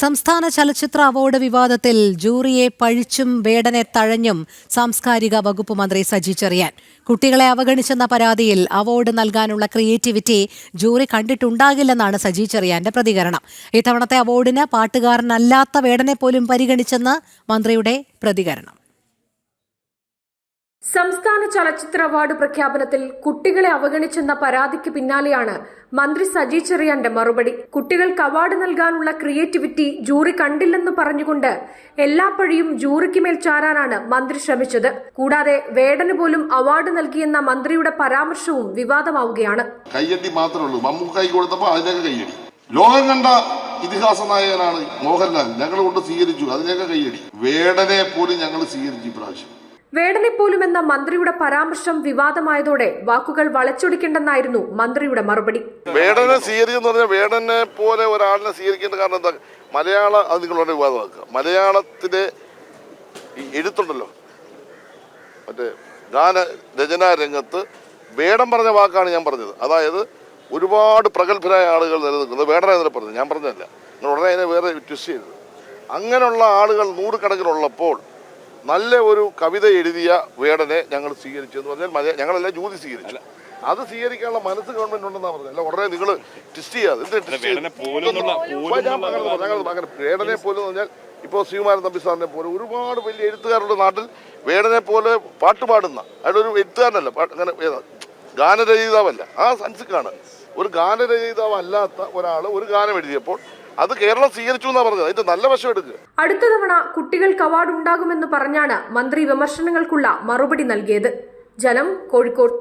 സംസ്ഥാന ചലച്ചിത്ര അവാർഡ് വിവാദത്തിൽ ജൂറിയെ പഴിച്ചും വേടനെ തഴഞ്ഞും സാംസ്കാരിക വകുപ്പ് മന്ത്രി സജി ചെറിയാൻ. കുട്ടികളെ അവഗണിച്ചെന്ന പരാതിയിൽ അവാർഡ് നൽകാനുള്ള ക്രിയേറ്റിവിറ്റി ജൂറി കണ്ടിട്ടുണ്ടാകില്ലെന്നാണ് സജി ചെറിയാന്റെ പ്രതികരണം. ഇത്തവണത്തെ അവാർഡിന് പാട്ടുകാരനല്ലാത്ത വേടനെ പോലും പരിഗണിച്ചെന്ന് മന്ത്രിയുടെ പ്രതികരണം. സംസ്ഥാന ചലച്ചിത്ര അവാർഡ് പ്രഖ്യാപനത്തിൽ കുട്ടികളെ അവഗണിച്ചെന്ന പരാതിക്ക് പിന്നാലെയാണ് മന്ത്രി സജി ചെറിയാന്റെ മറുപടി. കുട്ടികൾക്ക് അവാർഡ് നൽകാനുള്ള ക്രിയേറ്റിവിറ്റി ജൂറി കണ്ടില്ലെന്ന് പറഞ്ഞുകൊണ്ട് എല്ലാ പഴിയും ജൂറിക്ക് മേൽ ചാരാനാണ് മന്ത്രി ശ്രമിച്ചത്. കൂടാതെ വേടന് പോലും അവാർഡ് നൽകിയെന്ന മന്ത്രിയുടെ പരാമർശവും വിവാദമാവുകയാണ്. കയ്യടി മാത്രമേ മമ്മൂക്കായി ലോകം കണ്ട ഇതിഹാസ നായകനാണ് മോഹൻലാൽ. ഞങ്ങൾ കൊണ്ട് സ്വീകരിച്ചു. അതിനൊക്കെ കയ്യടി വേടനെ പോലും ഞങ്ങൾ സ്വീകരിച്ചു ഇപ്രാവശ്യം വേടനെ പോലും എന്ന മന്ത്രിയുടെ പരാമർശം വിവാദമായതോടെ വാക്കുകൾ വളച്ചൊടിക്കേണ്ടെന്നായിരുന്നു മന്ത്രിയുടെ മറുപടി. വേടനെ പറഞ്ഞാൽ വേടനെ പോലെ ഒരാളിനെ സ്വീകരിക്കേണ്ട കാരണം എന്താ? മലയാള അത് നിങ്ങളുടെ വിവാദമാക്കുക. മലയാളത്തിലെ എഴുത്തുണ്ടല്ലോ. മറ്റേ ഗാന രചനാ രംഗത്ത് വേടം പറഞ്ഞ വാക്കാണ് ഞാൻ പറഞ്ഞത്. അതായത് ഒരുപാട് പ്രഗത്ഭരായ ആളുകൾ നിലനിൽക്കുന്നത് വേടനാണ് പറഞ്ഞത്. ഞാൻ പറഞ്ഞതല്ല. നിങ്ങൾ ഉടനെ അതിനെ വേറെ ട്വിസ്റ്റ് ചെയ്തത് അങ്ങനെയുള്ള ആളുകൾ നൂറുകണക്കിനുള്ളപ്പോൾ നല്ല ഒരു കവിത എഴുതിയ വേടനെ ഞങ്ങൾ സ്വീകരിച്ചു എന്ന് പറഞ്ഞാൽ ഞങ്ങളെല്ലാം ജൂതി സ്വീകരിച്ചു. അത് സ്വീകരിക്കാനുള്ള മനസ്സ് ഗവൺമെന്റ് ഉണ്ടെന്നാ പറഞ്ഞത്. അല്ല ഉടനെ നിങ്ങൾ ട്വിസ്റ്റ് ചെയ്യാതെ അങ്ങനെ വേടനെ പോലെ എന്ന് പറഞ്ഞാൽ ഇപ്പോൾ ശ്രീകുമാരൻ തമ്പി സാറിനെ പോലെ ഒരുപാട് വലിയ എഴുത്തുകാരുടെ നാട്ടിൽ. വേടനെ പോലെ പാട്ട് പാടുന്ന. അയാൾ ഒരു എഴുത്തുകാരനല്ല. അങ്ങനെ ഗാനരചയിതാവല്ല. ആ സൻസിക്കാണ് ഒരു ഗാനരചയിതാവല്ലാത്ത ഒരാൾ ഒരു ഗാനം എഴുതിയപ്പോൾ അത് കേരളം സ്വീകരിച്ചു എന്നാ പറഞ്ഞത്. അതിന്റെ നല്ല വശം എടുക്കുക അടുത്ത തവണ കുട്ടികൾക്ക് അവാർഡ് ഉണ്ടാകുമെന്ന് പറഞ്ഞാണ് മന്ത്രി വിമർശനങ്ങൾക്കുള്ള മറുപടി നൽകിയത്. ജലം കോഴിക്കോട്